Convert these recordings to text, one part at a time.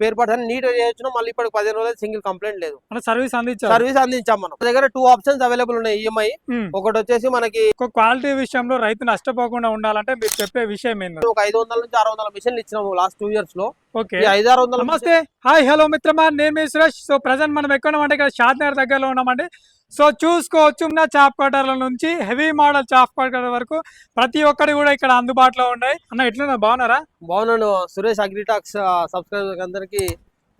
అన్ని నీట్ చేయొచ్చు మళ్ళీ ఇప్పటికి పదిహేను రోజులు సింగిల్ కంప్లైంట్ లేదు. అంటే సర్వీస్ అందించారు? సర్వీస్ అందించాం మనం. దగ్గర టూ ఆప్షన్స్ అవైలబుల్ ఉన్నాయి ఈఎంఐ ఉమ్. ఒకటి వచ్చేసి మనకి క్వాలిటీ విషయంలో రైతు నష్టపోకుండా ఉండాలంటే మీరు చెప్పే విషయం ఏంది? ఒక ఐదు వందల నుంచి ఆరు వందల మిషన్లు ఇచ్చినాము లాస్ట్ టూ ఇయర్స్లో. ఓకే. ఐదు ఆరు వందల నమస్తే. హాయ్ హలో మిత్రమా. నేను మీ సురేష్. సో ప్రజెంట్ మనం ఎక్కడ ఉన్నామంటే ఇక్కడ షాద్నగర్ దగ్గరలో ఉన్నామండి. సో చూసుకోవచ్చు ఉన్న చాప్ కటర్ల నుంచి. హెవీ మోడల్ చాప్ కటర్ వరకు ప్రతి ఒక్కటి కూడా ఇక్కడ అందుబాటులో ఉన్నాయి. అన్న ఎట్లున్నా బాగున్నారా? బాగున్నాను. సురేష్ అగ్రిటాక్స్ సబ్స్క్రైబర్ అందరికి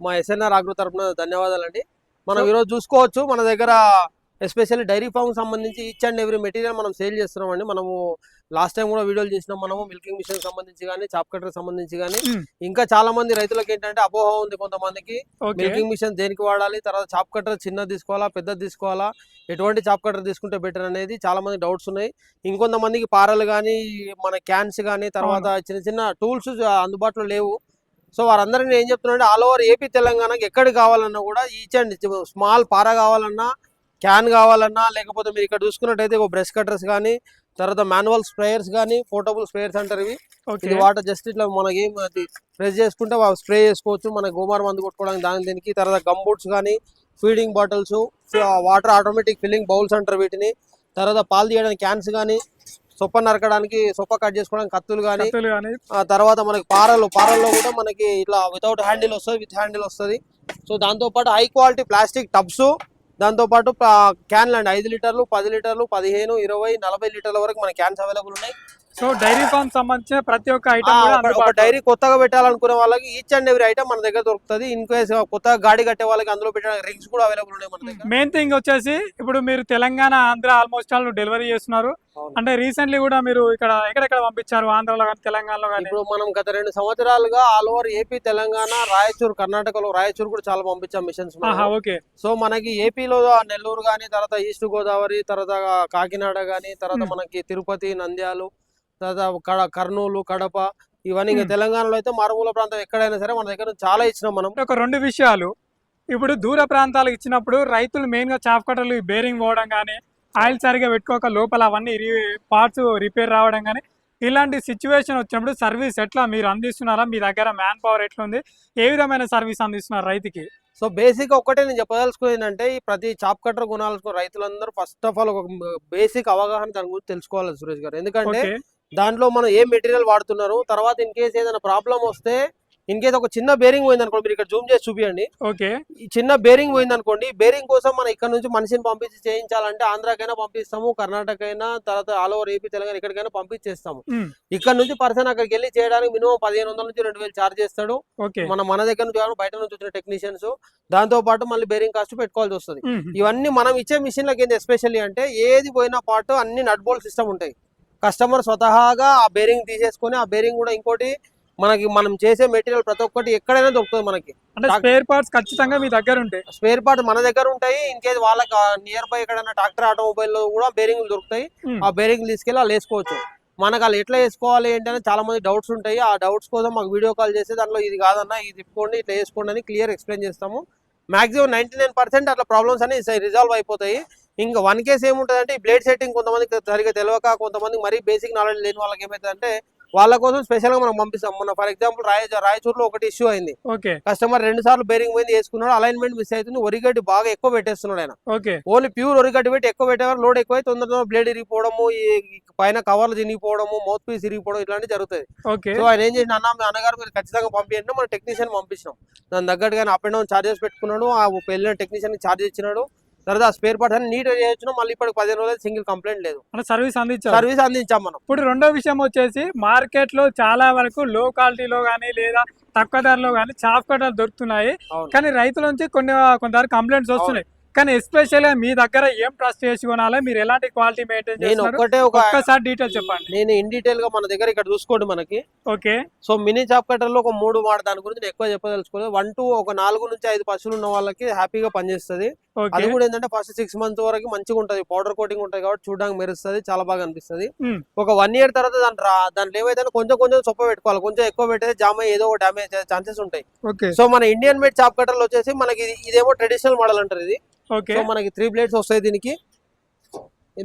మా ఎస్ఎన్ఆర్ అగ్రో తరపున ధన్యవాదాలండి. మనం ఈరోజు చూసుకోవచ్చు. మన దగ్గర ఎస్పెషల్లీ డైరీ ఫామ్ సంబంధించి ఈచ్ అండ్ ఎవ్రీ మెటీరియల్ మనం సేల్ చేస్తున్నామండి. మనము లాస్ట్ టైం కూడా వీడియోలు చేసినాం మనము మిల్కింగ్ మిషన్ సంబంధించి కానీ చాప్ కటర్ సంబంధించి కానీ. ఇంకా చాలా మంది రైతులకు ఏంటంటే అపోహ ఉంది కొంతమందికి. మిల్కింగ్ మిషన్ దేనికి వాడాలి తర్వాత చాప్ కటర్ చిన్నది తీసుకోవాలా పెద్దది తీసుకోవాలా ఎటువంటి చాప్ కటర్ తీసుకుంటే బెటర్ అనేది చాలా మంది డౌట్స్ ఉన్నాయి. ఇంకొంతమందికి పారలు కానీ మన క్యాన్స్ కానీ తర్వాత చిన్న చిన్న టూల్స్ అందుబాటులో లేవు. సో వారందరినీ ఏం చెప్తున్నారంటే ఆల్ ఓవర్ ఏపీ తెలంగాణకి ఎక్కడికి కావాలన్నా కూడా ఈచ్ అండ్ స్మాల్ పార కావాలన్నా క్యాన్ కావాలన్నా లేకపోతే మీరు ఇక్కడ చూసుకున్నట్టయితే ఒక బ్రష్ కట్టర్స్ కానీ తర్వాత మాన్యువల్ స్ప్రేయర్స్ కానీ పోర్టబుల్ స్ప్రేయర్స్ అంటారు ఇవి. ఇది వాటర్ జస్ట్ ఇట్లా మనకి ప్రెస్ చేసుకుంటే స్ప్రే చేసుకోవచ్చు. మన గోమార్ మందు కొట్టుకోవడానికి దాని దీనికి తర్వాత గమ్ బూట్స్ కానీ feeding bottles water automatic filling bowls అంటారు వీటిని. తర్వాత పాలు తీయడానికి క్యాన్స్ కానీ సొప్ప నరకడానికి సొప్ప కట్ చేసుకోవడానికి కత్తులు కానీ కత్తులు కానీ. ఆ తర్వాత మనకి పారలు పారల్లో కూడా మనకి ఇట్లా వితౌట్ హ్యాండిల్ వస్తుంది విత్ హ్యాండిల్ వస్తుంది. సో దాంతోపాటు హై క్వాలిటీ ప్లాస్టిక్ టబ్స్ దాంతోపాటు క్యాన్లు అండి. ఐదు లీటర్లు పది లీటర్లు పదిహేను ఇరవై నలభై లీటర్ల వరకు మన క్యాన్స్ అవైలబుల్ ఉన్నాయి. సో డైరీ ఫార్మ్ సంబంధించిన ప్రతి ఒక్క ఐటమ్ డైరీ కొత్తగా పెట్టాలనుకునే వాళ్ళకి ఈచ్ అండ్ ఎవ్రీ ఐటమ్ మన దగ్గర దొరుకుతుంది. ఇన్ కేస్ కొత్తగా గాడి కట్టే వాళ్ళకి అందులో పెట్టడానికి రింగ్స్ కూడా అవైలబుల్ ఉన్నాయి మన దగ్గర. మెయిన్ థింగ్ వచ్చేసి ఇప్పుడు మీరు Telangana Andhra almost all delivery చేస్తున్నారు. అంటే రీసెంట్లీ కూడా మీరు ఇక్కడ ఎక్కడెక్కడ పంపించారు? ఆంధ్రలో కానీ తెలంగాణలో కానీ ఇప్పుడు మనం గత రెండు సంవత్సరాలుగా all over AP Telangana Raichur కర్ణాటకలో రాయచూర్ కూడా చాలా పంపించాం మిషన్స్ ఓకే. సో మనకి ఏపీలో నెల్లూరు కానీ తర్వాత ఈస్ట్ గోదావరి తర్వాత కాకినాడ కానీ తర్వాత. మనకి తిరుపతి నంద్యాలు తర్వాత కడ- కర్నూలు కడప ఇవన్నీ ఇంకా. తెలంగాణలో అయితే మారుమూల ప్రాంతం ఎక్కడైనా సరే మన దగ్గర చాలా ఇచ్చినాం మనం. ఒక రెండు విషయాలు. ఇప్పుడు దూర ప్రాంతాలకు ఇచ్చినప్పుడు రైతులు మెయిన్గా చాప్ కట్టర్లు బేరింగ్ పోవడం కానీ ఆయిల్ సరిగా పెట్టుకోక లోపల అవన్నీ పార్ట్స్ రిపేర్ రావడం కానీ ఇలాంటి సిచ్యువేషన్ వచ్చినప్పుడు సర్వీస్ ఎట్లా మీరు అందిస్తున్నారా? మీ దగ్గర మ్యాన్ పవర్ ఎట్లా ఉంది ఏ విధమైన సర్వీస్ అందిస్తున్నారు రైతుకి? సో బేసిక్ ఒక్కటే నేను చెప్పదలుచుకున్నది ఏంటంటే ఈ ప్రతి చాప్ కట్టర్ కొనాలనుకున్న రైతులందరూ ఫస్ట్ ఆఫ్ ఆల్ ఒక బేసిక్ అవగాహన దాని గురించి తెలుసుకోవాలి సురేష్ గారు. ఎందుకంటే దాంట్లో మనం ఏ మెటీరియల్ వాడుతున్నారు? తర్వాత ఇన్ కేస్ ఏదైనా ప్రాబ్లం వస్తే ఇన్ కేస్ ఒక చిన్న బేరింగ్ పోయింది అనుకోండి మీరు ఇక్కడ జూమ్ చేసి చూపియండి. ఓకే. ఈ చిన్న బేరింగ్ పోయింది అనుకోండి బేరింగ్ కోసం మనం ఇక్కడ నుంచి మనిషిని పంపించి చేయించాలంటే ఆంధ్రాకైనా పంపిస్తాము కర్ణాటక అయినా తర్వాత ఆల్ ఓవర్ ఏపీ తెలంగాణ ఎక్కడికైనా పంపించేస్తాము. ఇక్కడ నుంచి పర్సన్ అక్కడికి వెళ్ళి చేయడానికి మినిమం పదిహేను వందల నుంచి రెండు వేలు చార్జ్ చేస్తాడు. మన మన దగ్గర నుంచి బయట నుంచి వచ్చిన టెక్నీషియన్స్ దాంతో పాటు మళ్ళీ బేరింగ్ కాస్ట్ పెట్టుకోవాల్సి వస్తుంది. ఇవన్నీ మనం ఇచ్చే మిషన్లకి ఏంది? ఎస్పెషల్లీ అంటే ఏది పోయిన పాటు అన్ని నట్ బోల్ట్ సిస్టమ్ ఉంటాయి. కస్టమర్ స్వతహాగా ఆ బేరింగ్ తీసేసుకొని ఆ బేరింగ్ కూడా ఇంకోటి మనకి మనం చేసే మెటీరియల్ ప్రతి ఒక్కటి ఎక్కడైనా దొరుకుతుంది మనకి. అంటే స్పేర్ పార్ట్స్ ఖచ్చితంగా మీ దగ్గర ఉంటాయి. స్పేర్ పార్ట్ మన దగ్గర ఉంటాయి. ఇన్ కేస్ వాళ్ళకి నియర్ బై ఎక్కడైనా ట్రాక్టర్ ఆటోమొబైల్లో కూడా బేరింగ్ దొరుకుతాయి. ఆ బేరింగ్ తీసుకెళ్ళి వాళ్ళు వేసుకోవచ్చు. మనకు వాళ్ళు ఎట్లా వేసుకోవాలి ఏంటి అని చాలా మంది డౌట్స్ ఉంటాయి. ఆ డౌట్స్ కోసం మాకు వీడియో కాల్ చేస్తే దాంట్లో ఇది కాదన్నా ఇది తిప్పుకోండి ఇట్లా వేసుకోండి అని క్లియర్ ఎక్స్ప్లెయిన్ చేస్తాము. మాక్సిమం నైన్టీ నైన్ పర్సెంట్ అట్లా ప్రాబ్లమ్స్ అని రిజాల్వ్ అయిపోతాయి. ఇంకా వన్ కేస్ ఏముంటుంది అంటే ఈ బ్లేడ్ సెట్టింగ్ కొంతమందికి సరిగా తెలియక కొంతమంది మరీ బేసిక్ నాలెడ్జ్ లేని వాళ్ళకి ఏమైతుంది అంటే వాళ్ళ కోసం స్పెషల్గా మనం పంపిస్తాం. మన ఫర్ ఎగ్జాంపుల్ రాయ రాయచూరులో ఒకటి ఇష్యూ అయింది. కస్టమర్ రెండు సార్లు బేరింగ్ పోయింది వేసుకున్నాడు అలైన్మెంట్ మిస్ అవుతుంది ఒరిగడ్డి బాగా ఎక్కువ పెట్టేస్తున్నాడు ఆయన. ఓకే. ఓన్లీ ప్యూర్ ఒరిగడ్డి పెట్టి ఎక్కువ పెట్టేవారు లోడ్ ఎక్కువ తొందరగా బ్లేడ్ ఇరిగిపోవడము ఈ పైన కవర్లు తిరిగిపోవడము మౌత్ పీస్ ఇరిగిపోవడం ఇట్లాంటివి జరుగుతాయి. సో ఆయన ఏం చేసిన అన్న మీ అన్నగారు మీరు ఖచ్చితంగా పంపించండి మన టెక్నీషియన్ పంపించినాం దాని తగ్గట్టుగా అప్ అండ్ డౌన్ చార్జెస్ పెట్టుకున్నాడు ఆ వెళ్ళిన టెక్నీషియన్ ఛార్జ్ ఇచ్చినాడు. ఆ స్పేర్ పార్ట్స్ అన్ని నీట్ చేయొచ్చు మళ్ళీ ఇప్పటికి పదిహేను రోజులు సింగిల్ కంప్లైంట్ లేదు. సర్వీస్ అందించారు. సర్వీస్ అందించాం మనం. ఇప్పుడు రెండో విషయం వచ్చేసి మార్కెట్లో చాలా వరకు లో క్వాలిటీలో కానీ లేదా తక్కువ ధరలో కానీ చాప్ కట్టలు దొరుకుతున్నాయి. కానీ రైతుల నుంచి కొన్ని కొంతవరకు కంప్లైంట్స్ వస్తున్నాయి. కానీ ఎస్పెషల్గా మీ దగ్గర ఏం ట్రస్ట్ చేసి కొనాలి? మీరు ఎలాంటి క్వాలిటీ మెయింటైన్ నేను చేస్తున్నారు? ఒక్కటే ఒక ఒక్కసారి డీటెయిల్ చెప్పండి. నేను ఇన్ డీటెయిల్గా మన దగ్గర ఇక్కడ చూసుకోండి మనకి. ఓకే. సో మినీ చాప్ కట్టర్లో ఒక మూడు మాట దాని గురించి నేను ఎక్కువ చెప్పదలుచుకోలేదు. వన్ టూ ఒక నాలుగు నుంచి ఐదు పశువులు ఉన్న వాళ్ళకి హ్యాపీగా పనిచేస్తుంది. అది కూడా ఏంటంటే ఫస్ట్ సిక్స్ మంత్స్ వరకు మంచిగా ఉంటది. పౌడర్ కోటింగ్ ఉంటుంది కాబట్టి చూడడానికి మెరుస్తుంది చాలా బాగా అనిపిస్తుంది. ఒక వన్ ఇయర్ తర్వాత దాని రా- దాంట్లో ఏవైతే కొంచెం కొంచెం చొప్ప పెట్టుకోవాలి. కొంచెం ఎక్కువ పెట్టేది జామ ఏదో ఒక డ్యామేజ్ ఛాన్సెస్ ఉంటాయి. ఓకే. సో మన ఇండియన్ మేడ్ చాప్ కట్టర్లు వచ్చేసి మనకి ఇది- ఇదేమో ట్రెడిషనల్ మోడల్ అంటారు ఇది. సో మనకి త్రీ బ్లేడ్స్ వస్తాయి దీనికి.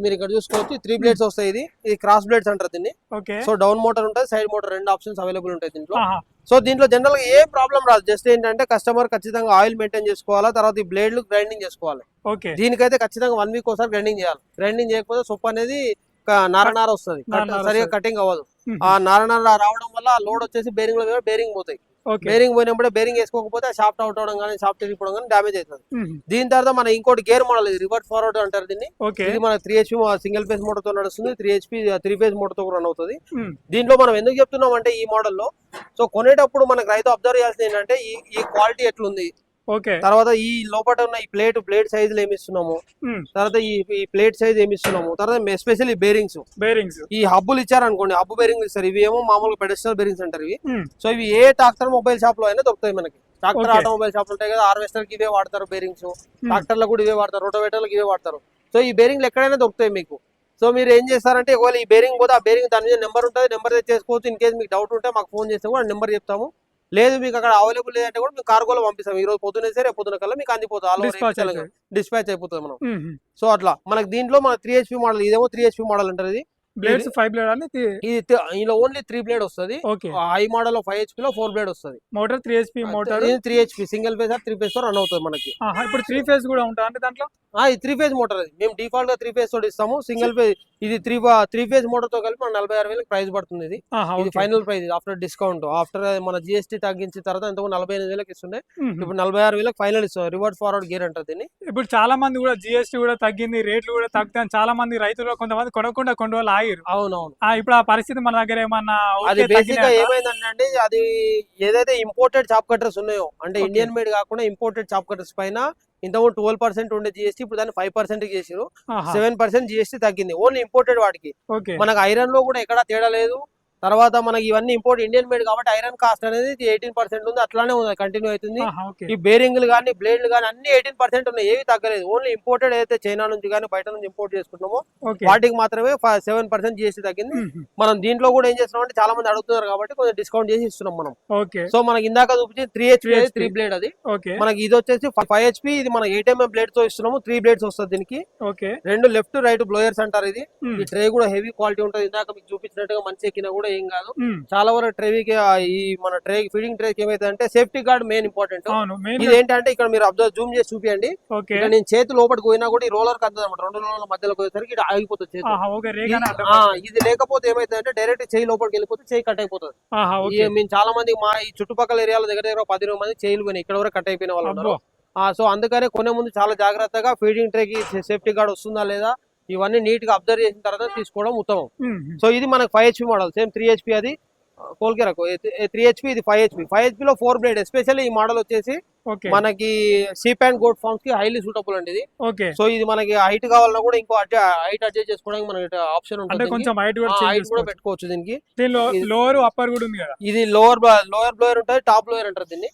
మీరు ఇక్కడ చూసుకోవచ్చు. త్రీ బ్లేడ్స్ వస్తాయి ఇది. ఇది క్రాస్ బ్లేడ్స్ అంటారు దీన్ని. సో డౌన్ మోటార్ ఉంటుంది సైడ్ మోటార్ రెండు ఆప్షన్స్ అవైలబుల్ ఉంటాయి దీంట్లో. సో దీంట్లో జనరల్గా ఏ ప్రాబ్లం రాదు. జస్ట్ ఏంటంటే కస్టమర్ ఖచ్చితంగా ఆయిల్ మెయింటైన్ చేసుకోవాలా తర్వాత ఈ బ్లేడ్లు గ్రైండింగ్ చేసుకోవాలి. దీనికైతే ఖచ్చితంగా వన్ వీక్ ఒకసారి గ్రైండింగ్ చేయాలి. గ్రైండింగ్ చేయకపోతే సొప్పు అనేది నార నార వస్తుంది. సరిగా. కటింగ్ అవ్వదు. ఆ నార నార రావడం వల్ల లోడ్ వచ్చేసి బేరింగ్లో బేరింగ్ పోతాయి. బేరింగ్ పోయినప్పుడే బేరింగ్ వేసుకోకపోతే షాఫ్ట్ అవుట్ అవడం కానీ షాఫ్ట్ వెళ్ళిపోవడం కానీ డ్యామేజ్ అవుతుంది. దీని తర్వాత మన ఇంకోటి గేర్ మోడల్ ఇది రివర్స్ ఫార్వర్డ్ అంటారు దీన్ని. ఇది మన త్రీ హెచ్పి సింగిల్ ఫేస్ మోటార్తో నడుస్తుంది. త్రీ హెచ్పి త్రీ ఫేస్ మోటార్తో రన్ అవుతుంది. దీంట్లో మనం ఎందుకు చెప్తున్నాం అంటే ఈ మోడల్లో సో కొనేటప్పుడు మనకు రైతు అబ్జర్వ్ చేయాల్సింది ఏంటంటే ఈ ఈ క్వాలిటీ ఎట్లుంది? ఓకే. తర్వాత ఈ లోపల ఉన్న ఈ ప్లేట్ ప్లేట్ సైజులు ఏమి ఇస్తున్నాము. తర్వాత ఈ ప్లేట్ సైజ్ ఏమి ఇస్తున్నాము? తర్వాత ఎస్పెషల్లీ బేరింగ్స్. బేరింగ్స్. ఈ హబ్బులు ఇచ్చారనుకోండి హబ్బు బేరింగ్ ఇస్తారు. ఇవి ఏమో మామూలుగా పెడస్టల్ బేరింగ్స్ అంటారు ఇవి. సో ఇవి ఏ ట్రాక్టర్ మొబైల్ షాప్లో అయినా దొరుకుతాయి మనకి. ట్రాక్టర్. ఆటోమొబైల్ షాప్ ఉంటాయి కదా హార్వెస్టర్కి ఇవే వాడతారు బేరింగ్స్. ట్రాక్టర్లకు కూడా ఇవే వాడతారు రోటోవేటర్లకు ఇవే వాడతారు. సో ఈ బేరింగ్లు ఎక్కడైనా దొరుకుతాయి మీకు. సో మీరు ఏం చేస్తారంటే ఒకవేళ ఈ బేరింగ్ పోతే ఆ బేరింగ్ దాని మీద నెంబర్ ఉంటుంది నెంబర్ చేసుకోవచ్చు ఇన్ కేసు మీకు డౌట్ ఉంటే మాకు ఫోన్ చేస్తే కూడా నెంబర్ చెప్తాము. లేదు మీకు అక్కడ అవైలబుల్ లేదంటే కూడా మేము కార్గోలో పంపిస్తాం. ఈ రోజు పొద్దున్నే సరే పొద్దున కల్లా మీకు అందిపోతుంది డిస్పాచ్ అయిపోతుంది మనం. సో అట్లా. మనకి దీంట్లో మన త్రీ హెచ్పి మోడల్ ఇదేమో త్రీ హెచ్పి మోడల్ అంటారు ఇది. బ్లేడ్స్ ఫైవ్ బ్లేడ్ అని ఇది తి- ఇందులో ఓన్లీ త్రీ బ్లేడ్ వస్తుంది. హై మోడల్ ఫైవ్ హెచ్పి లో ఫోర్ బ్లేడ్ వస్తుంది. Motor three HP motor. Three HP single phase three phase run అవుతుంది మనకి. ఇప్పుడు త్రీ ఫేజ్ కూడా ఉంటా అంటే దాంట్లో? ఇది త్రీ ఫేజ్ మోటార్ అది. మేము డిఫాల్ట్గా త్రీ ఫేజ్ తోటి ఇస్తాము. సింగిల్ ఫేజ్ ఇది త్రీ త్రీ ఫేజ్ మోటార్తో కలిపి మన నలభై ఆరు వేలకు ప్రైస్ పడుతుంది ఇది. ఇది. Final price after discount after మన జిఎస్టీ తగ్గించిన తర్వాత ఇంతకు నలభై ఎనిమిది వేలకు ఇస్తుండే. ఇప్పుడు నలభై ఆరు వేలకు ఫైనల్ ఇస్తాం. రివర్స్ ఫార్వర్డ్ గేర్ అంటారు దీన్ని. ఇప్పుడు చాలా మంది కూడా జిఎస్టీ కూడా తగ్గింది రేట్లు కూడా తగ్గుతాయి చాలా మంది రైతులు కొంతమంది కొనకుండా కొన్ని ఆగిరు అవునవును. ఆ, ఇప్పుడు ఆ పరిస్థితి మన దగ్గర ఏమన్నా అది బేసిక్గా అండి అది ఏదైతే ఇంపోర్టెడ్ చాప్ కట్టర్స్ ఉన్నాయో అంటే. ఇండియన్ మేడ్ కాకుండా ఇంపోర్టెడ్ చాప్ కట్టర్స్ పైన ఇంతకుముందు ట్వెల్వ్ పర్సెంట్ ఉండే జిఎస్టీ ఇప్పుడు దాన్ని ఫైవ్ పర్సెంట్ చేసారు సెవెన్ పర్సెంట్ జిఎస్టీ తగ్గింది. ఓన్లీ ఇంపోర్టెడ్ వాటికి. ఓకే మనకు ఐరన్లో కూడా ఎక్కడా తేడా లేదు. తర్వాత మనకి ఇవన్నీ ఇంపోర్ట్ ఇండియన్ మేడ్ కాబట్టి ఐరన్ కాస్ట్ అనేది ఎయిటీన్ పర్సెంట్ ఉంది అట్లానే ఉంది కంటిన్యూ అవుతుంది. ఈ బేరింగ్లు కానీ బ్లేడ్లు కానీ అన్ని ఎయిటీన్ పర్సెంట్ ఉన్నాయి ఏవి తగ్గలేదు. ఓన్లీ ఇంపోర్టెడ్ అయితే చైనా నుంచి కానీ బయట నుంచి ఇంపోర్ట్ చేసుకుంటున్నామో వాటికి మాత్రమే సెవెన్ పర్సెంట్ జిఎస్టీ తగ్గింది. మనం దీంట్లో కూడా ఏం చేస్తున్నాం అంటే చాలా మంది అడుగుతున్నారు కాబట్టి కొంచెం డిస్కౌంట్ చేసి ఇస్తున్నాం మనం. ఓకే సో మనకి ఇందాక చూపించి three HP 3HP. Three blade అది. మనకి ఇది వచ్చేసి ఫైవ్ హెచ్పి ఇది మన ఎయిట్ ఎంఎం బ్లేడ్తో ఇస్తున్నాము త్రీ బ్లేడ్స్ వస్తుంది దీనికి. ఓకే రెండు లెఫ్ట్ రైట్ బ్లోయర్స్ అంటారు ఇది. ఈ ట్రే కూడా హెవీ క్వాలిటీ ఉంటుంది. ఇందాక మీకు చూపించినట్టుగా మంచి ఎక్కినా కూడా ఏం కాదు. చాలా వరకు ట్రేవికి ఈ మన ట్రే ఫీడింగ్ ట్రే ఏమైతే అంటే సేఫ్టీ గార్డ్ మెయిన్ ఇంపార్టెంట్ ఇది ఏంటంటే ఇక్కడ మీరు అబ్జర్వ్ జూమ్ చేసి చూపియండి. నేను చేతి లోపలికి పోయినా కూడా ఈ రోలర్ కద్దదు అనమాట రెండు రోలర్ మధ్యలో పోయేసరికి ఇక్కడ ఆగిపోతుంది చేతి. ఇది- ఇది లేకపోతే ఏమైతే అంటే డైరెక్ట్ చేయి లోపలికి వెళ్ళిపోతే చేయి కట్ అయిపోతుంది. మేము చాలా మంది మా ఈ చుట్టుపక్కల ఏరియాలో దగ్గర దగ్గర పది ఇరవై మంది చేయిలు పోయినాయి. ఇక్కడ వరకు కట్ అయిపోయిన వాళ్ళు సో అందుకనే కొనే ముందు చాలా జాగ్రత్తగా ఫీడింగ్ ట్రేకి సేఫ్టీ గార్డ్ వస్తుందా లేదా? ఇవన్నీ నీట్గా అబ్జర్వ్ చేసిన తర్వాత తీసుకోవడం ఉత్తమం. సో ఇది మనకు five HP model. Same three HP అది కోల్కెరకు. త్రీ హెచ్పి ఇది ఫైవ్ హెచ్పి. ఫైవ్ హెచ్పి లో ఫోర్ బ్లేడ్ ఎస్పెషల్లీ ఈ మోడల్ వచ్చేసి మనకి సీప్ అండ్ గోడ్ ఫార్మ్స్కి హైలీ సూటబుల్ అండి ఇది. సో ఇది మనకి హైట్ కావాలన్నా కూడా ఇంకో హైట్ అడ్జస్ట్ చేసుకోవడానికి మనకి ఆప్షన్ ఉంటుంది కొంచెం హైట్ కూడా పెట్టుకోవచ్చు దీనికి. లోవర్ అప్పర్ కూడా ఉంది కదా? ఇది లోవర్ లోయర్ బ్లోయర్ ఉంటుంది టాప్ బ్లోయర్ అంటారు దీన్ని.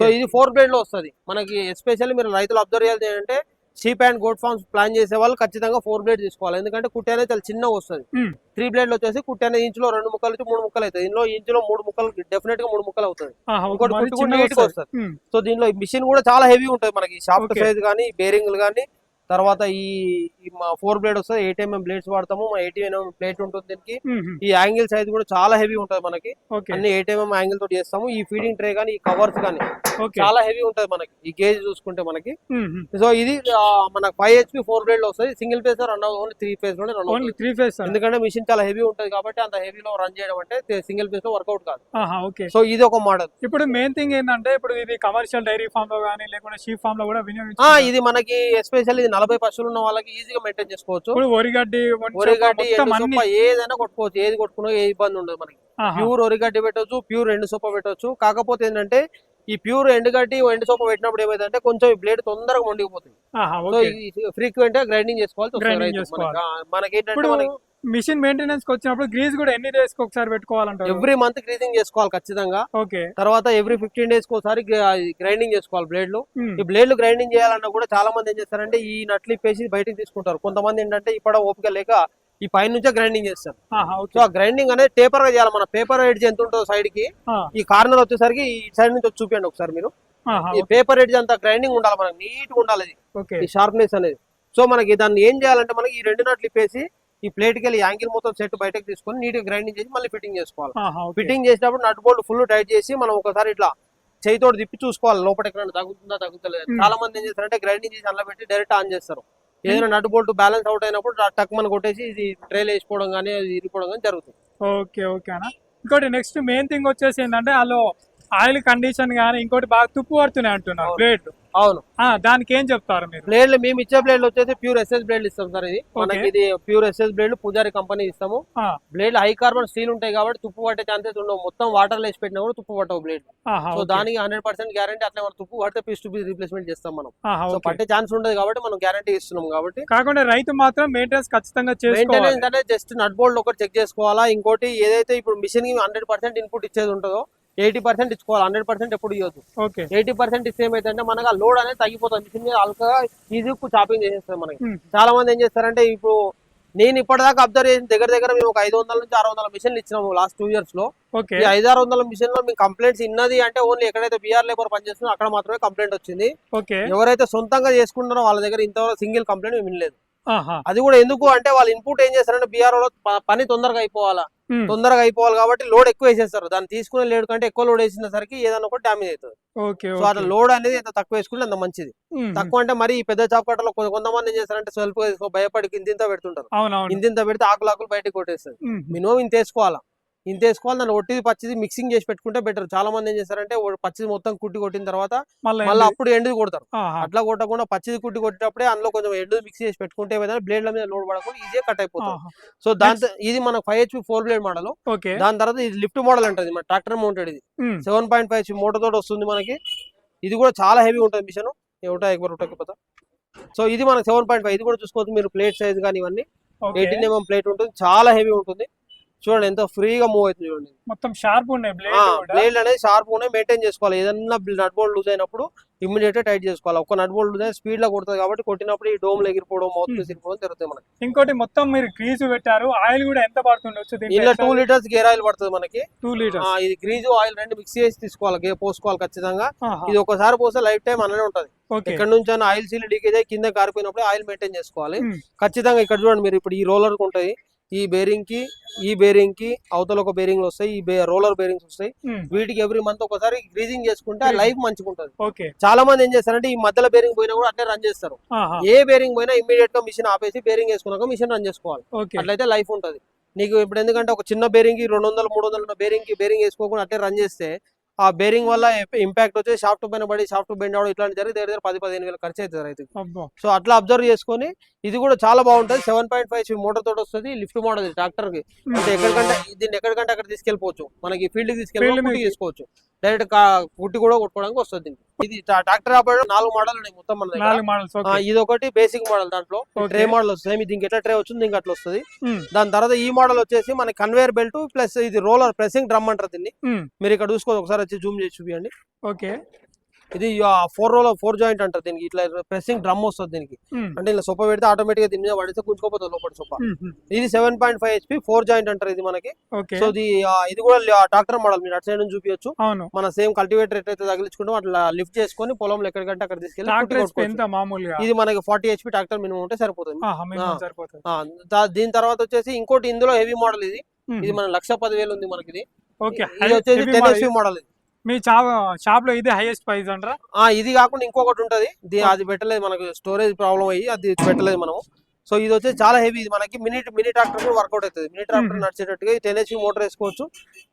సో ఇది ఫోర్ బ్లేడ్లో వస్తుంది. మనకి ఎస్పెషల్లీ మీరు రైతులు అబ్జర్వ్ చేయాలి ఏంటంటే sheep and goat farms plan చేసే వాళ్ళు ఖచ్చితంగా ఫోర్ బ్లేడ్ తీసుకోవాలి ఎందుకంటే కుట్టి అనేది చాలా చిన్నగా వస్తుంది Hmm. త్రీ బ్లేడ్ వచ్చేసి కుట్టి అనేది ఇంచులో రెండు ముక్కలు నుంచి మూడు ముక్కలు అవుతుంది ఇందులో ఇంచులో మూడు ముక్కలు డెఫినెట్గా మూడు ముక్కలు అవుతుంది ఇంకోటి వస్తది. మ్మ్. సో దీనిలో మిషన్ కూడా చాలా హెవీ ఉంటుంది మనకి షాఫ్ట్. సైజ్ కానీ బేరింగ్లు కానీ తర్వాత ఈ ఫోర్ బ్లేడ్ వస్తుంది ఎయిట్ ఎంఎం బ్లేడ్స్ వాడతాము ఎయిటీ ఎంఎం ప్లేట్ ఉంటుంది దీనికి. ఈ యాంగిల్ సైజ్ కూడా చాలా హెవీ ఉంటుంది మనకి. అన్ని ఎయిట్ ఎంఎం యాంగిల్ తోటి చేస్తాము. ఈ ఫీడింగ్ ట్రే కానీ ఈ కవర్స్ కానీ చాలా హెవీ ఉంటుంది మనకి. ఈ గేజ్ చూసుకుంటే మనకి. సో ఇది మనకి ఫైవ్ హెచ్పి ఫోర్ బ్లేడ్లో వస్తుంది. Single phase run only three ఫేస్లోనే run only three phase ఎందుకంటే మిషన్ చాలా హెవీ ఉంటుంది కాబట్టి అంత హెవీలో రన్ చేయడం అంటే సింగిల్ ఫేస్లో వర్కౌట్ కాదు. ఓకే. సో ఇది ఒక మోడల్ ఇప్పుడు మెయిన్ థింగ్ ఏంటంటే ఇప్పుడు ఇది కమర్షియల్ డైరీ ఫామ్లో కానీ లేకుంటే షీప్ ఫామ్లో కూడా ఆ వినియోగించాలి ఇది మనకి ఎస్పెషల్లీ ఇది నలభై పశువులు ఉన్న వాళ్ళకి ఈజీగా మెయింటైన్ చేసుకోవచ్చు. అన్ని సొప్ప ఏదైనా కొట్టుకోవచ్చు. ఏది కొట్టుకున్నా ఏ ఇబ్బంది ఉండదు మనకి. ప్యూర్ ఒరిగడ్డి పెట్టవచ్చు ప్యూర్ ఎండు సొప్ప పెట్టవచ్చు కాకపోతే ఏంటంటే ఈ ప్యూర్ ఎండుగడ్డి ఎండు సొప్ప పెట్టినప్పుడు ఏమైందంటే కొంచెం బ్లేడ్ తొందరగా మొండిపోతుంది. ఫ్రీక్వెంట్గా గ్రైండింగ్. చేసుకోవాలి. మనకి, ఏంటంటే మిషన్ మెయింటెనెన్స్కి వచ్చినప్పుడు గ్రీజ్ కూడా ఎన్ని డేస్కి ఒకసారి పెట్టుకోవాలంటారు? ఎవ్రీ మంత్ గ్రీజింగ్ చేసుకోవాలి ఖచ్చితంగా. ఓకే తర్వాత ఎవ్రీ ఫిఫ్టీన్ డేస్ ఒకసారి గ్రైండింగ్ చేసుకోవాలి బ్లేడ్లు మ్మ్. ఈ బ్లేడ్లు గ్రైండింగ్ చేయాలన్నా కూడా చాలా మంది ఏం చేస్తారంటే ఈ నట్లు ఇప్పేసి బయటికి తీసుకుంటారు. కొంతమంది ఏంటంటే ఇప్పుడు ఓపిక లేక ఈ పైన నుంచే గ్రైండింగ్ చేస్తారు. సో ఆ గ్రైండింగ్ అనేది టేపర్గా చేయాలి. మన పేపర్ ఎడ్జ్ ఎంత ఉంటుందో సైడ్కి. ఈ కార్నర్ వచ్చేసరికి ఈ సైడ్ నుంచి వచ్చి చూపించండి ఒకసారి మీరు. ఈ పేపర్ ఎడ్జ్ అంతా గ్రైండింగ్ ఉండాలి మనకి. నీట్గా ఉండాలి ఈ షార్ప్నెస్ అనేది. సో మనకి దాన్ని ఏం చేయాలంటే మనకి ఈ రెండు నట్లు ఇప్పేసి ఈ ప్లేట్కి వెళ్ళి యాంగిల్ మొత్తం సెట్ బయటకు తీసుకొని నీట్గా గ్రైండింగ్ చేసి మళ్ళీ ఫిట్టింగ్ చేసుకోవాలి. ఫిట్టింగ్ చేసినప్పుడు నట్ బోల్ట్ ఫుల్ టైట్ చేసి మనం ఒకసారి ఇట్లా చేయితోటి తిప్పి చూసుకోవాలి. లోపల ఎక్కడ తగ్గుతుందా తగ్గుతలేదు. చాలా మంది ఏం చేస్తారంటే గ్రైండింగ్ చేసి అందులో పెట్టి డైరెక్ట్ ఆన్ చేస్తారు. ఏదైనా నట్ బోల్ట్ బ్యాలెన్స్ అవుట్ అయినప్పుడు టక్ మన కొట్టేసి ఇది ట్రైల్ వేసుకోవడం కానీ అది ఇరిపోవడం కానీ జరుగుతుంది. ఓకే ఓకే అన్న. ఇంకోటి నెక్స్ట్ మెయిన్ థింగ్ వచ్చేసి ఏంటంటే వాళ్ళు ఆయిల్ కండిషన్ కానీ ఇంకోటి బాగా తుప్పు పడుతున్నాయి అంటున్నారు. బ్లేడ్ అవును. దానికి ఏం చెప్తారు మీరు? బ్లేడ్లు మేము ఇచ్చే బ్లేడ్లు వచ్చేసి ప్యూర్ ఎస్ఎస్ బ్లేడ్ ఇస్తాం సార్ ఇది. మనకి. ఇది pure SS blade Pujari company ఇస్తాము. బ్లేడ్ హై కార్బన్ స్టీల్ ఉంటాయి కాబట్టి తుప్పు పట్టే ఛాన్సెస్ ఉండవు. మొత్తం వాటర్ వేసి పెట్టినా కూడా తుప్పు పట్టవు బ్లేడ్ సో. దానికి హండ్రెడ్ పర్సెంట్ గ్యారంటీ అట్లా మనం తుప్పు పడితే పీస్ టు పీస్ రీప్లేస్మెంట్ చేస్తాం మనం. సో. పట్టే ఛాన్స్ ఉండదు కాబట్టి మనం గ్యారంటీ ఇస్తున్నాం కాబట్టి. కాకుండా రైతు మాత్రం మెయింటెనెన్స్ ఖచ్చితంగా మెయింటెనెన్స్ అనేది జస్ట్ నట్ బోల్డ్ ఒకటి చెక్ చేసుకోవాలా? ఇంకోటి ఏదైతే ఇప్పుడు మిషన్కి హండ్రెడ్ పర్సెంట్ ఇన్పుట్ ఇచ్చేది ఉంటుందో ఎయిటీ పర్సెంట్ ఇచ్చుకోవాలి హండ్రెడ్ పర్సెంట్ ఎప్పుడు ఇవ్వద్దు ఎయిటీ పర్సెంట్ ఇస్తే ఏమైతే మనకు ఆ లోడ్ అనేది తగ్గిపోతుంది. మిషన్ మీద అల్కగా ఈజీ చాపింగ్ చేసేస్తుంది మనకి. చాలా మంది ఏం చేస్తారంటే ఇప్పుడు నేను ఇప్పటిదాకా అబ్జర్వ్ చేసిన దగ్గర దగ్గర మేము ఒక ఐదు వందల నుంచి ఆరు వందల మిషన్లు ఇచ్చినాము లాస్ట్ టూ ఇయర్స్లో. ఈ ఐదు ఆరు వందల మిషన్లో మీకు కంప్లైంట్స్ ఇన్నది అంటే ఓన్లీ ఎక్కడైతే బీఆర్ లేబర్ పనిచేస్తుందో అక్కడ మాత్రమే కంప్లైంట్ వచ్చింది. ఎవరైతే సొంతంగా చేసుకుంటారో వాళ్ళ దగ్గర ఇంతవరకు సింగిల్ కంప్లైంట్ మేము వినలేదు. అది కూడా ఎందుకు అంటే వాళ్ళు ఇన్పుట్ ఏం చేస్తారంటే బీఆర్లో ప- పని తొందరగా అయిపోవాలా. తొందరగా అయిపోవాలి కాబట్టి లోడ్ ఎక్కువ వేసేస్తారు. దాన్ని తీసుకునే లోడ్ కంటే ఎక్కువ లోడ్ వేసిన సరికి ఏదైనా ఒకటి డ్యామేజ్ అవుతుంది. సో అట్లా లోడ్ అనేది ఎంత తక్కువ వేసుకుంటే అంత మంచిది. తక్కువ అంటే మరి ఈ పెద్ద చాప్ కట్టలో కొంత- కొంతమంది ఏం చేస్తారంటే స్వల్ప భయపడి ఇంతింత పెడుతుంటారు. ఇంతింత పెడితే ఆకులు ఆకులు బయటకు కొట్టేస్తుంది ఉమ్, మినిమం ఇంత వేసుకోవాలా. ఇంత వేసుకోవాలి దాన్ని ఒట్టిది పచ్చిది మిక్సింగ్ చేసి పెట్టుకుంటే బెటర్ చాలా మంది ఏం చేస్తారంటే పచ్చిది మొత్తం కుట్టి కొట్టిన తర్వాత మళ్ళీ అప్పుడు ఎండుది కొడతారు. అట్లా కొట్టకుండా పచ్చిది కుట్టి కొట్టేటప్పుడే అందులో కొంచెం ఎండు మిక్స్ చేసి పెట్టుకుంటే ఏమైనా బ్లేడ్ల మీద లోడ్ పడకుండా ఈజీగా కట్ అయిపోతుంది. సో దాంతో ఇది మన five HP four blade model దాని తర్వాత ఇది లిఫ్ట్ మోడల్ అంటది మన ట్రాక్టర్ మౌంటెడ్ ఇది. సెవెన్ పాయింట్ ఫైవ్ మోటార్ తోటి వస్తుంది మనకి. ఇది కూడా చాలా హెవీ ఉంటుంది మిషన్ ఏమిటా ఎక్బర్ ఉటకపోతా సో ఇది మనకి సెవెన్ పాయింట్ ఫైవ్ ఇది కూడా చూసుకోవచ్చు మీరు ప్లేట్ సైజ్ కానీ ఇవన్నీ. ఎయిటీన్ ఎంఎం ప్లేట్ ఉంటుంది చాలా హెవీ ఉంటుంది. చూడండి ఎంత ఫ్రీగా మూవ్ అవుతుంది చూడండి. మొత్తం షార్ప్ ఉన్నాయి బ్లేడ్ అనేది షార్ప్ ఉన్నాయి మెయింటైన్ చేసుకోవాలి. ఏదన్నా నట్ బోల్డ్ లూజ్ అయినప్పుడు ఇమ్మీడియట్ టైట్ చేసుకోవాలి. ఒక్క నట్ బోల్డ్ లూజ్ స్పీడ్లో కొడుతుంది కాబట్టి కొట్టినప్పుడు ఈ డోమ్ ఎగిరిపోవడం మౌత్ పీస్ ఇరిపోవడం జరుగుతుంది మనకి. ఇంకోటి మొత్తం మీరు గ్రీజ్ పెట్టారు ఆయిల్ కూడా ఎంత పడుతుండొచ్చు ఇలా టూ లీటర్స్ గేర్ ఆయిల్ పడుతుంది మనకి. టూ ఆ, లీటర్స్ ఇది గ్రీజ్ ఆయిల్ రెండు మిక్స్ చేసి తీసుకోవాలి గే పోసుకోవాలి ఖచ్చితంగా. ఇది ఒకసారి పోస్తే లైఫ్ టైం అలానే ఉంటది. ఓకే ఎక్కడ నుంచి ఆయిల్ సీల్ లీకేజ్ అయ్యి కింద కారిపోయినప్పుడు ఆయిల్ మెయింటైన్ చేసుకోవాలి. ఉమ్, ఖచ్చితంగా ఇక్కడ చూడండి మీరు ఇప్పుడు ఈ రోలర్ ఉంటుంది. ఈ బేరింగ్కి ఈ బేరింగ్కి అవతల ఒక బేరింగ్ వస్తాయి ఈ రోలర్ బేరింగ్స్ వస్తాయి. ఉమ్, వీటికి ఎవ్రీ మంత్ ఒకసారి గ్రీజింగ్ చేసుకుంటే లైఫ్ మంచిగా ఉంటుంది ఓకే చాలా మంది ఏం చేస్తారంటే ఈ మధ్యలో బేరింగ్ పోయినా కూడా అట్లే రన్ చేస్తారు. ఏ బేరింగ్ పోయినా ఇమీడియట్గా మిషన్ ఆపేసి బేరింగ్ వేసుకున్నాక మిషన్ రన్ చేసుకోవాలి. అట్లయితే లైఫ్ ఉంటుంది. నీకు ఇప్పుడు ఎందుకంటే ఒక చిన్న బేరింగ్కి రెండు వందలు మూడు వందలు బేరింగ్కి బేరింగ్ వేసుకోకుండా అట్లే రన్ చేస్తే ఆ బేరింగ్ వల్ల ఇంపాక్ట్ వచ్చి షాఫ్ట్ పైన పడి షాఫ్ట్ బెండ్ అవడం ఇట్లాంటి జరిగి దగ్గర దగ్గర పది పదిహేను వేలు ఖర్చు అవుతుంది రైతుకి. సో అట్లా అబ్జర్వ్ చేసుకొని ఇది కూడా చాలా బాగుంటుంది. సెవెన్ పాయింట్ ఫైవ్ మోటార్ తోటి వస్తుంది లిఫ్ట్ మోడల్ ట్రాక్టర్కి. అంటే ఎక్కడికంటే దీన్ని ఎక్కడికంటే అక్కడ తీసుకెళ్ళిపోవచ్చు. మనకి ఫీల్డ్కి తీసుకెళ్ళి. తీసుకోవచ్చు. డైరెక్ట్ కుట్టి కూడా కొట్టుకోవడానికి వస్తుంది. ఇది ట్రాక్టర్ ఆపరేటర్ నాలుగు మోడల్ ఉన్నాయి మొత్తం మన దగ్గర. ఇది ఒకటి బేసిక్ మోడల్ దాంట్లో. ట్రే మోడల్ వస్తుంది. దీనికి ఎట్లా ట్రే వచ్చింది దీనికి అట్లా వస్తుంది. దాని తర్వాత ఈ మోడల్ వచ్చేసి మన కన్వేయర్ బెల్ట్ ప్లస్ ఇది రోలర్ ప్రెసింగ్ డ్రమ్ అంటారు దీన్ని. మీరు ఇక్కడ చూసుకోవచ్చు ఒకసారి వచ్చి జూమ్ చేసి చూపించండి ఓకే. ఇది ఫోర్ రోలర్ ఫోర్ జాయింట్ అంటారు దీనికి. ఇట్లా ప్రెసింగ్ డ్రమ్ వస్తుంది దీనికి. అంటే ఇలా సొప్ప పెడితే ఆటోమేటిక్గా దీని మీద పడితే గుంజుకోపోతుంది లోపల సొప్ప ఇది seven point five HP four joint అంటారు ఇది మనకి. సో ఇది కూడా ట్రాక్టర్ మోడల్ మీరు అటు సైడ్ నుంచి చూపించచ్చు మన సేమ్ కల్టివేటర్ ఎట్లయితే తగిలించుకుంటాం అట్లా లిఫ్ట్ చేసుకొని పొలంలో ఎక్కడికంటే అక్కడ తీసుకెళ్ళి ఇది మనకి ఫార్టీ హెచ్పి ట్రాక్టర్ మినిమం ఉంటే సరిపోతుంది. దీని తర్వాత వచ్చేసి ఇంకోటి ఇందులో హెవీ మోడల్ ఇది. ఇది మన లక్ష పదివేలు ఉంది మనకి ఇది వచ్చేసి టెన్. హెచ్పి మోడల్ ఇది. మీ షాప్ షాప్లో ఇదే హైయెస్ట్ ప్రైస్ అంటారా? ఇది కాకుండా ఇంకొకటి ఉంటది. అది పెట్టలేదు మనకు స్టోరేజ్ ప్రాబ్లం అయ్యి అది పెట్టలేదు మనము. సో ఇది వచ్చేసి చాలా హెవీ ఇది మనకి మినీ మినీ ట్రాక్టర్ కూడా వర్కౌట్ అవుతుంది. Mini tractor. నడిచేటట్టుగా ten HP motor వేసుకోవచ్చు.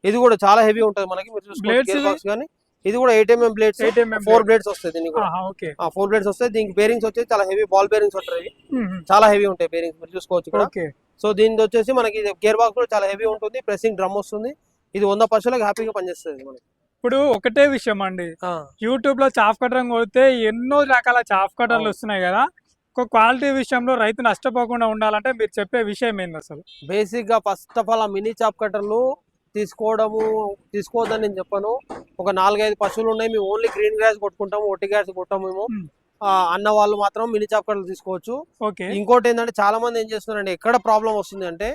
ఇది కూడా చాలా హెవీ ఉంటది మనకి. మీరు చూసుకోవచ్చు కానీ ఇది? కూడా eight MM blades 8 four blades వస్తాయి దీనికి కూడా. ఫోర్ బ్లేడ్స్ వస్తాయి. దీనికి బేరింగ్స్ వచ్చేసి చాలా హెవీ బాల్ బేరింగ్స్ ఉంటాయి చాలా హెవీ ఉంటాయి బేరింగ్స్ మీరు చూసుకోవచ్చు ఇక్కడ. సో దీనికి వచ్చేసి మనకి గేర్ బాక్స్ కూడా చాలా హెవీ ఉంటుంది. ప్రెసింగ్ డ్రమ్ వస్తుంది. ఇది వంద పశువులకు హ్యాపీగా పనిచేస్తుంది మనకి. ఇప్పుడు ఒకటే విషయం అండి. యూట్యూబ్లో చాఫ్ కట్టరం కొడితే ఎన్నో రకాల చాఫ్ కట్టర్లు. వస్తున్నాయి కదా. ఒక క్వాలిటీ విషయంలో రైతు నష్టపోకుండా ఉండాలంటే మీరు చెప్పే విషయం ఏంది అసలు? బేసిక్గా ఫస్ట్ ఆఫ్ ఆల్ ఆ మినీ చాప్ కట్టర్లు తీసుకోవడము తీసుకోవద్దని నేను చెప్పను. ఒక నాలుగైదు పశువులు ఉన్నాయి. మేము ఓన్లీ గ్రీన్ గ్రాస్ కొట్టుకుంటాము ఒట్టి గ్రాస్ కొట్టాము మేము. అన్న వాళ్ళు మాత్రం మినీ చాప్ కట్టలు తీసుకోవచ్చు. ఇంకోటి ఏంటంటే చాలా మంది ఏం చేస్తున్నారంటే ఎక్కడ ప్రాబ్లం వస్తుంది అంటే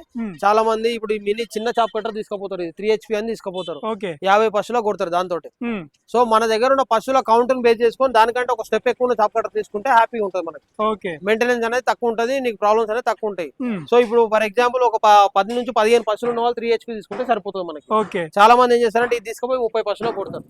చాలా మంది ఇప్పుడు మినీ చిన్న చాప్ కట్టర్ తీసుకుపోతారు. త్రీ హెచ్పి అని తీసుకుపోతారు. యాభై పశువులో కొడతారు దాంతో సో మన దగ్గర ఉన్న పశువుల కౌంట్ బేస్ చేసుకొని దానికంటే ఒక స్టెప్ ఎక్కువ ఉన్న చాప్ కట్టర్ తీసుకుంటే హ్యాపీగా ఉంటుంది మనకి. ఓకే. మెయింటెనెన్స్ అనేది తక్కువ ఉంటుంది నీకు ప్రాబ్లమ్స్ అనేది తక్కువ ఉంటాయి. సో ఇప్పుడు ఫర్ ఎగ్జాంపుల్ ఒక పది నుంచి పదిహేను పశువులు ఉన్న వాళ్ళు త్రీ హెచ్పి తీసుకుంటే సరిపోతుంది మనకి. ఓకే. చాలా మంది ఏం చేస్తారంటే ఇది తీసుకుపోయి ముప్పై పశువులో కొడతారు.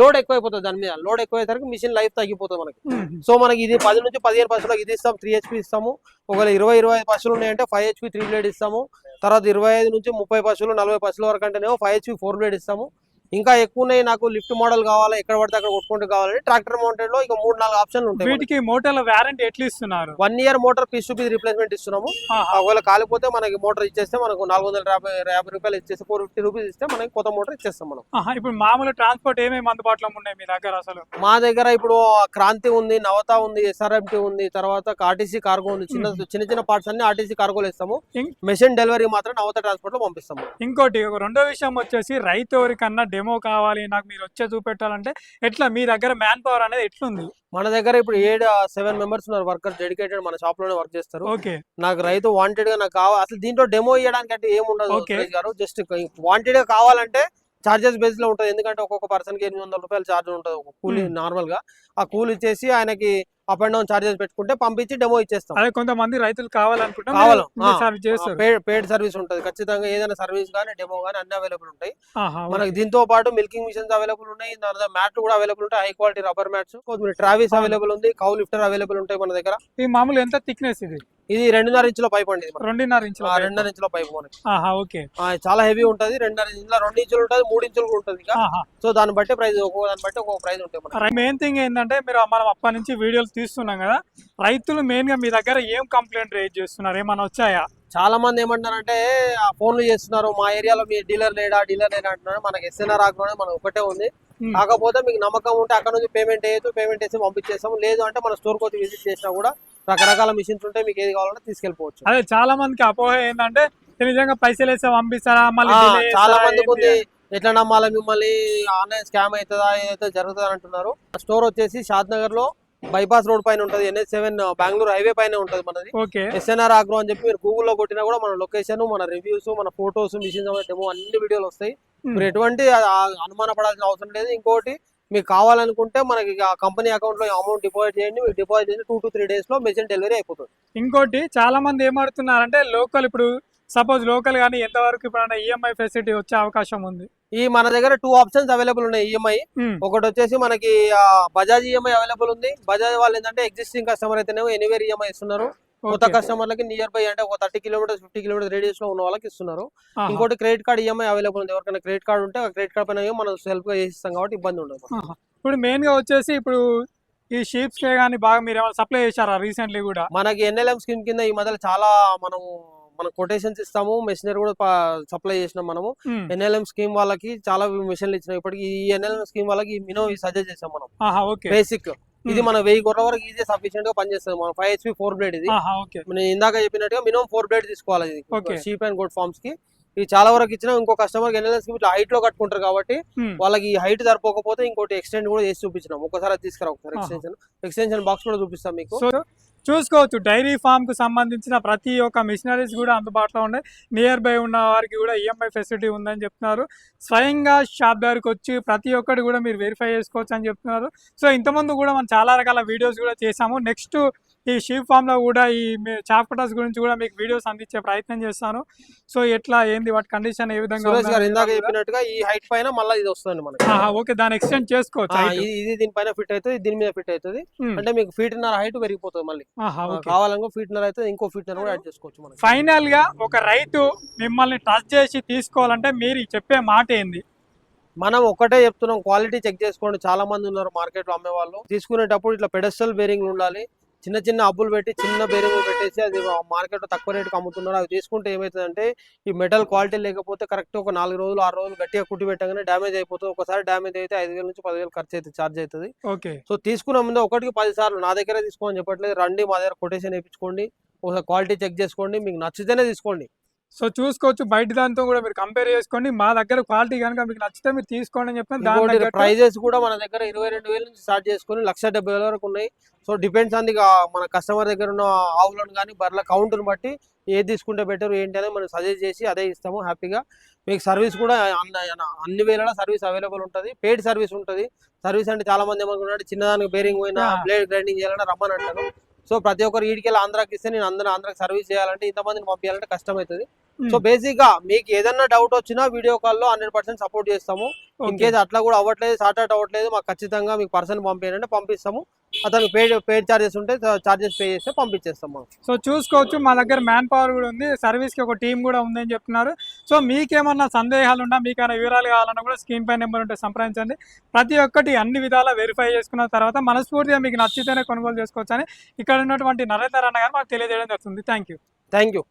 లోడ్ ఎక్కువైపోతుంది దాని మీద. లోడ్ ఎక్కువైసరికి మిషన్ లైఫ్ తగ్గిపోతుంది మనకి. సో మనకి ఇది పది నుంచి పదిహేను పర్సెంట్లకు ఇది ఇస్తాం త్రీ హెచ్పి ఇస్తాము. ఒకవేళ ఇరవై ఇరవై ఐదు పర్సెంట్ ఉన్నాయంటే ఫైవ్ హెచ్పి త్రీ బ్లేడ్ ఇస్తాము. తర్వాత ఇరవై ఐదు నుంచి ముప్పై పర్సెంట్ నలభై పర్సెంట్ వరకు అంటేనేమో ఫైవ్ హెచ్పి ఫోర్ బ్లేడ్ ఇస్తాము. ఇంకా ఎక్కువ ఉన్నాయి నాకు లిఫ్ట్ మోడల్ కావాలి ఎక్కడ పడితే అక్కడ కొట్టుకుంటూ కావాలంటే ట్రాక్టర్ మౌంటెడ్లో ఇక మూడు నాలుగు ఆప్షన్లు ఉంటాయి వీటికి మోటార్ల వారంటీ ఎట్లా ఇస్తున్నారు one year motor piece to piece replacement ఇస్తున్నాము ఒకవేళ కాలిపోతే మనకి మోటార్ ఇచ్చేస్తే మనకు నాలుగు వందల యాభై యాభై రూపాయలు ఇచ్చేస్తే ఫోర్ ఫిఫ్టీ రూపీస్ ఇస్తే మనకి కొత్త మోటార్ ఇచ్చేస్తాం మనం. ఇప్పుడు మామూలు ట్రాన్స్పోర్ట్ ఏమేమి అందుబాటులో ఉన్నాయి మీ దగ్గర అసలు? మా దగ్గర ఇప్పుడు క్రాంతి ఉంది నవత ఉంది ఎస్ఆర్ఎంటీ ఉంది తర్వాత ఆర్టీసీ కార్గో ఉంది. చిన్న చిన్న చిన్న పార్ట్స్ అన్ని ఆర్టీసీ కార్గోలు ఇస్తాము. మెషిన్ డెలివరీ మాత్రం నవత ట్రాన్స్పోర్ట్లో పంపిస్తాము. ఇంకోటి ఒక రెండో విషయం వచ్చేసి రైతు ఎవరికన్నా డెమో కావాలి నాకు మీరు వచ్చే చూపెట్టాలంటే ఎట్లా? మీ దగ్గర మ్యాన్ పవర్ అనేది ఎట్లుంది? మన దగ్గర ఇప్పుడు ఏడు సెవెన్ మెంబర్స్ ఉన్నారు వర్కర్స్ డెడికేటెడ్ మన షాప్లోనే వర్క్ చేస్తారు. ఓకే. నాకు రైతు వాంటెడ్గా నాకు కావాలి అసలు దీంట్లో డెమో ఇవ్వడానికి అంటే ఏం ఉండదు Okay. సురేష్ గారు జస్ట్ వాంటెడ్గా కావాలంటే చార్జెస్ బేస్లో ఉంటుంది. ఎందుకంటే ఒక్కొక్క పర్సన్కి ఎనిమిది వందల రూపాయలు చార్జ్ ఉంటుంది. ఒక కూలీ. నార్మల్గా ఆ కూలీ ఇచ్చేసి ఆయనకి అప్ అండ్ డౌన్ చార్జెస్ పెట్టుకుంటే పంపించి డెమో ఇచ్చేస్తాం. అదే కొంతమంది రైతులు కావాలనుకుంటే పేడ్ సర్వీస్ ఉంటుంది. ఖచ్చితంగా ఏదైనా సర్వీస్ కానీ డెమో కానీ అన్ని అవైలబుల్ ఉంటాయి. మనకి దీంతో పాటు మిల్కింగ్ మిషన్స్ అవైలబుల్ ఉన్నాయి. దాని మ్యాట్లు కూడా అవైలబుల్ ఉంటాయి. హై క్వాలిటీ రబ్బర్ మ్యాట్స్ ట్రావీస్ అవును. అవైలబుల్ ఉంది. కౌ లిఫ్టర్ అవైలబుల్ ఉంటాయి మన దగ్గర. ఈ మామూలు ఎంత థిక్నెస్ ఇది? ఇది రెండున్నర ఇంచుల పైప్ అండి. రెండున్నర ఇంచుల. రెండున్నర ఇంచుల పైప్ మనకి. ఓకే. చాలా హెవీ ఉంటది రెండున్నర ఇంచుల రెండు ఇంచులు ఉంటుంది మూడు ఇంచులు ఉంటుంది సో దాన్ని బట్టి ప్రైస్ ఒక్కో దాన్ని బట్టి ఒక్కొక్క ప్రైస్ ఉంటాయి మెయిన్ థింగ్ ఏంటంటే మీరు మనం అప్పటి నుంచి వీడియోలు తీస్తున్నాం కదా రైతులు మెయిన్గా మీ దగ్గర ఏం కంప్లైంట్ రేజ్ చేస్తున్నారు? ఏమైనా వచ్చాయా? చాలా మంది ఏమంటారంటే ఆ ఫోన్లు చేస్తున్నారు మా ఏరియాలో మీ డీలర్ లేడా డీలర్ లేడా అంటున్నారు. మనకి ఎస్ఎన్ఆర్ ఆగ్లోనే మనకు ఒకటే ఉంది. కాకపోతే మీకు నమ్మకం ఉంటే అక్కడ నుంచి పేమెంట్ చేయొచ్చు పేమెంట్ చేసి పంపించేస్తాం లేదు అంటే మన స్టోర్కి వచ్చి విజిట్ చేసినా కూడా రకరకాల మిషన్స్ ఉంటాయి మీకు ఏది కావాలంటే తీసుకెళ్ళిపోవచ్చు. అదే చాలా మందికి అపోహ ఏంటంటే "ఇది నిజంగా పైసలు వేస్తే పంపిస్తారా మళ్ళీ చాలా? మందికి ఉంది. ఎట్లా నమ్మాలి మిమ్మల్ని? ఆన్లైన్ స్కామ్ అవుతుందా ఏదైతే జరుగుతుందా అంటున్నారు స్టోర్ వచ్చేసి షాద్ నగర్లో బైపాస్ రోడ్ పైన ఉంటది ఎన్హెచ్ సెవెన్ బెంగళూరు హైవే పైన ఉంటది మనది. ఓకే. ఎస్ఎన్ఆర్ ఆగ్రో అని చెప్పి మీరు గూగుల్లో కొట్టినా కూడా మన లొకేషన్ మన రివ్యూస్ మన ఫోటోస్ మిషన్ డెమో అన్ని వీడియోలు వస్తాయి. మీరు ఎటువంటి అనుమాన పడాల్సిన అవసరం లేదు. ఇంకోటి మీకు కావాలనుకుంటే మనకి ఆ కంపెనీ అకౌంట్లో అమౌంట్ డిపాజిట్ చేయండి. మీకు డిపాజిట్ చేసి టూ టు త్రీ డేస్లో మెషిన్ డెలివరీ అయిపోతుంది. ఇంకోటి చాలా మంది ఏమడుతున్నారంటే లోకల్ ఇప్పుడు సపోజ్ లోకల్ కానీ ఎంతవరకు ఇప్పుడు ఈఎంఐ ఫెసిలిటీ వచ్చే అవకాశం ఉంది. ఈ మన దగ్గర టూ ఆప్షన్స్ అవైలబుల్ ఉన్నాయి E ఈఎంఐ ఉమ్, ఒకటి వచ్చేసి మనకి బజాజ్ ఈఎంఐ అవైలబుల్ ఉంది. బజాజ్ వాళ్ళు ఏంటంటే ఎగ్జిస్టింగ్ కస్టమర్ అయితేనేమో ఎనీవేర్ ఈఎంఐ ఇస్తున్నారు. కొత్త. కస్టమర్లకి నియర్ బై అంటే ఒక థర్టీ కిలోమీటర్స్ ఫిఫ్టీ కిలోమీటర్స్ రేడియస్లో ఉన్న వాళ్ళకి ఇస్తున్నారు. ఇంకోటి క్రెడిట్ కార్డ్ ఈఎంఐ అవైలబుల్ ఉంది. ఎవరికైనా క్రెడిట్ కార్డ్ ఉంటే ఆ క్రెడిట్ కార్డ్ పైన మనం సెల్ఫ్గా చేసిస్తాం కాబట్టి ఇబ్బంది ఉండదు. ఇప్పుడు మెయిన్గా వచ్చేసి ఇప్పుడు ఈ షీప్స్ కే కానీ బాగా మీరు సప్లై చేశారా రీసెంట్లీ కూడా? మనకి ఎన్ఎల్ఎం స్కీమ్ కింద ఈ మధ్యలో చాలా మనం మనం కొటేషన్స్ ఇస్తాము మెషినరీ కూడా సప్లై చేసినాం మనము. ఎన్ఎల్ఎం స్కీమ్ వాళ్ళకి చాలా మిషన్లు ఇచ్చినాం. ఇప్పటికి ఈ ఎన్ఎల్ఎం స్కీమ్ వాళ్ళకి మినో సజెస్ట్ చేసాం మనం. బేసిక్ ఇది మన వెయ్యి గొర్రెల వరకు ఈజీ సఫిషియెంట్గా పనిచేస్తుంది. మనం ఫైవ్ హెచ్పి ఫోర్ బ్లేడ్ ఇది. నేను ఇందాక చెప్పినట్టుగా మినిమం ఫోర్ బ్లేడ్ తీసుకోవాలి Okay. షీప్ అండ్ గుడ్ ఫార్మ్స్కి. ఇది చాలా వరకు ఇచ్చిన ఇంకో కస్టమర్ ఎన్ఎల్ఎం స్కీమ్ ఇట్లా హైట్లో కట్టుకుంటారు కాబట్టి వాళ్ళకి ఈ హైట్ సరిపోకపోతే ఇంకోటి ఎక్స్టెండ్ కూడా చేసి చూపించినాం. ఒకసారి తీసుకురా ఒకసారి. ఎక్స్టెన్షన్ ఎక్స్టెన్షన్ బాక్స్ కూడా చూపిస్తాం మీకు. సో చూసుకోవచ్చు డైరీ ఫామ్కు సంబంధించిన ప్రతి ఒక్క మిషనరీస్ కూడా అందుబాటులో ఉన్నాయి. నియర్ బై ఉన్న వారికి కూడా ఈఎంఐ ఫెసిలిటీ ఉందని చెప్తున్నారు. స్వయంగా షాప్ దగ్గరికి వచ్చి ప్రతి ఒక్కటి కూడా మీరు వెరిఫై చేసుకోవచ్చు అని చెప్తున్నారు. సో ఇంతకుముందు కూడా మనం చాలా రకాల వీడియోస్ కూడా చేసాము నెక్స్ట్ ఈ షీప్ ఫామ్లో కూడా ఈ చాప్టర్స్ గురించి కూడా మీకు వీడియోస్ అందించే ప్రయత్నం చేస్తాను. సో ఎట్లా ఏంది వాటి కండిషన్ ఏ విధంగా ఇందాక చెప్పినట్టుగా ఈ హైట్ పైన మళ్ళీ ఇది వస్తుంది మనకి. ఓకే దాన్ని ఎక్స్టెండ్ చేసుకోవచ్చు. ఇది దీనిపైన ఫిట్ అవుతుంది దీని మీద ఫిట్ అవుతుంది. అంటే మీకు ఫీట్ నర హైట్ పెరిగిపోతుంది మళ్ళీ. కావాలనుకో ఫీట్ నర అయితే ఇంకో ఫీట్ నర కూడా యాడ్ చేసుకోవచ్చు మనకి. ఫైనల్గా ఒక రైతు మిమ్మల్ని టచ్ చేసి తీసుకోవాలంటే మీరు చెప్పే మాట ఏంది? మనం ఒకటే చెప్తున్నాం క్వాలిటీ చెక్ చేసుకోండి. చాలా మంది ఉన్నారు మార్కెట్లో అమ్మే వాళ్ళు. తీసుకునేటప్పుడు ఇట్లా పెడస్టల్ బేరింగ్ ఉండాలి. చిన్న చిన్న అబ్బులు పెట్టి చిన్న బేరింగ్ పెట్టేసి అది మార్కెట్ తక్కువ రేటుకి అమ్ముతున్నారు. అవి తీసుకుంటే ఏమవుతుందంటే ఈ మెటల్ క్వాలిటీ లేకపోతే కరెక్ట్ ఒక నాలుగు రోజులు ఆరు రోజులు గట్టిగా కుట్టి పెట్టగానే డ్యామేజ్ అయిపోతుంది. ఒకసారి డ్యామేజ్ అయితే ఐదు వేల నుంచి పదివేలు ఖర్చు అయితే ఛార్జ్ అవుతుంది ఓకే. సో తీసుకున్న ముందు ఒకటికి పది సార్లు నా దగ్గర తీసుకోమని చెప్పట్లేదు. రండి మా దగ్గర కొటేషన్ వేయించుకోండి. ఒకసారి క్వాలిటీ చెక్ చేసుకోండి. మీకు నచ్చితేనే తీసుకోండి. సో చూసుకోవచ్చు బయట దాంతో కూడా మీరు కంపేర్ చేసుకోండి. మా దగ్గర క్వాలిటీ కనుక మీకు నచ్చితే మీరు తీసుకోండి అని చెప్పిన దాని ప్రైజెస్ కూడా మన దగ్గర ఇరవై రెండు వేల నుంచి స్టార్ట్ చేసుకొని లక్ష డెబ్బై వేల వరకు ఉన్నాయి. సో డిపెండ్స్ ఆన్ ది మన కస్టమర్ దగ్గర ఉన్న ఆవులను కానీ బర్ల కౌంట్ని బట్టి ఏది తీసుకుంటే బెటర్ ఏంటి అనేది మనం సజెస్ట్ చేసి అదే ఇస్తాము హ్యాపీగా మీకు సర్వీస్ కూడా అన్న- వేళలా సర్వీస్ అవైలబుల్ ఉంటుంది. పెయిడ్ సర్వీస్ ఉంటుంది. సర్వీస్ అంటే చాలా మంది ఏమనుకుంటారు చిన్నదానికి బేరింగ్ పోయినా. బ్లేడ్ గ్రైండింగ్ చేయాలన్నా రమ్మని అంటారు. సో ప్రతి ఒక్కరు ఈడికెళ్ళి ఆంధ్రాకి ఇస్తే నేను అందరూ ఆంధ్రాకి సర్వీస్ చేయాలంటే ఇంతమందిని పంపించాలంటే కష్టం అవుతుంది Hmm. సో బేసిక్గా మీకు ఏదన్నా డౌట్ వచ్చినా వీడియో కాల్లో హండ్రెడ్ పర్సెంట్ సపోర్ట్ చేస్తాము ఇన్. కేస్ అట్లా కూడా అవ్వట్లేదు సార్ట్ అవుట్ అవ్వట్లేదు మాకు ఖచ్చితంగా మీకు పర్సన్ పంపించాలంటే పంపిస్తాము అతను పేడ్ పేడ్ చార్జెస్ ఉంటే చార్జెస్ పే చేస్తే పంపించేస్తాం మనం. సో చూసుకోవచ్చు మా దగ్గర మ్యాన్ పవర్ కూడా ఉంది సర్వీస్కి ఒక టీం కూడా ఉందని చెప్తున్నారు. సో మీకేమన్నా సందేహాలు ఉన్నా మీకైనా వివరాలు కావాలన్నా కూడా స్క్రీన్ పై నెంబర్ ఉంటే సంప్రదించండి. ప్రతి ఒక్కటి అన్ని విధాలా వెరిఫై చేసుకున్న తర్వాత మనస్ఫూర్తిగా మీకు నచ్చితేనే కొనుగోలు చేసుకోవచ్చు అని ఇక్కడ ఉన్నటువంటి నరేందర్ అన్న గారు మాకు తెలియజేయడం జరుగుతుంది. Thank you thank you